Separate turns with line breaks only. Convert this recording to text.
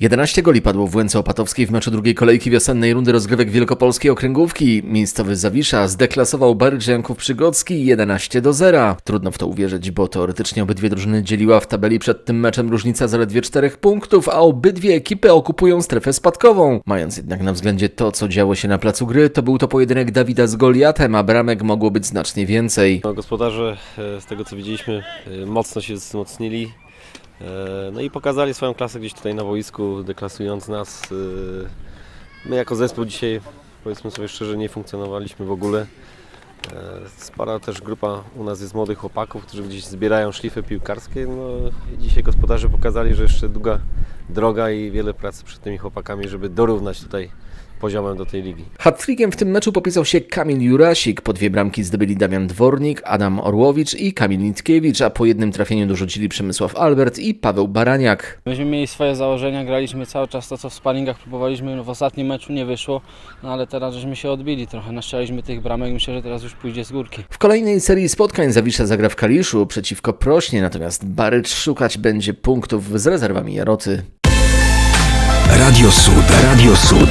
11 goli padło w Łęce Opatowskiej w meczu drugiej kolejki wiosennej rundy rozgrywek Wielkopolskiej Okręgówki. Miejscowy Zawisza zdeklasował Barycz Janków Przygodzki 11 do 0. Trudno w to uwierzyć, bo teoretycznie obydwie drużyny dzieliła w tabeli przed tym meczem różnica zaledwie 4 punktów, a obydwie ekipy okupują strefę spadkową. Mając jednak na względzie to, co działo się na placu gry, to był to pojedynek Dawida z Goliatem, a bramek mogło być znacznie więcej.
No, gospodarze, e, z tego co widzieliśmy, e, mocno się wzmocnili. E, No i pokazali swoją klasę gdzieś tutaj na boisku, deklasując nas. E, My jako zespół dzisiaj, powiedzmy sobie szczerze, nie funkcjonowaliśmy w ogóle. E, Spora też grupa u nas jest młodych chłopaków, którzy gdzieś zbierają szlify piłkarskie. No, dzisiaj gospodarze pokazali, że jeszcze długa droga i wiele pracy przed tymi chłopakami, żeby dorównać tutaj poziomem do tej ligi.
Hat-trickiem w tym meczu popisał się Kamil Jurasik. Po dwie bramki zdobyli Damian Dwornik, Adam Orłowicz i Kamil Nitkiewicz, a po jednym trafieniu dorzucili Przemysław Albert i Paweł Baraniak.
Myśmy mieli swoje założenia, graliśmy cały czas to, co w sparingach próbowaliśmy. No, w ostatnim meczu nie wyszło, no ale teraz żeśmy się odbili trochę. Naszczaliśmy tych bramek, myślę, że teraz już pójdzie z górki.
W kolejnej serii spotkań Zawisza zagra w Kaliszu przeciwko Prośnie, natomiast Barycz szukać będzie punktów z rezerwami Jaroty.
Radio Sud. Radio Sud.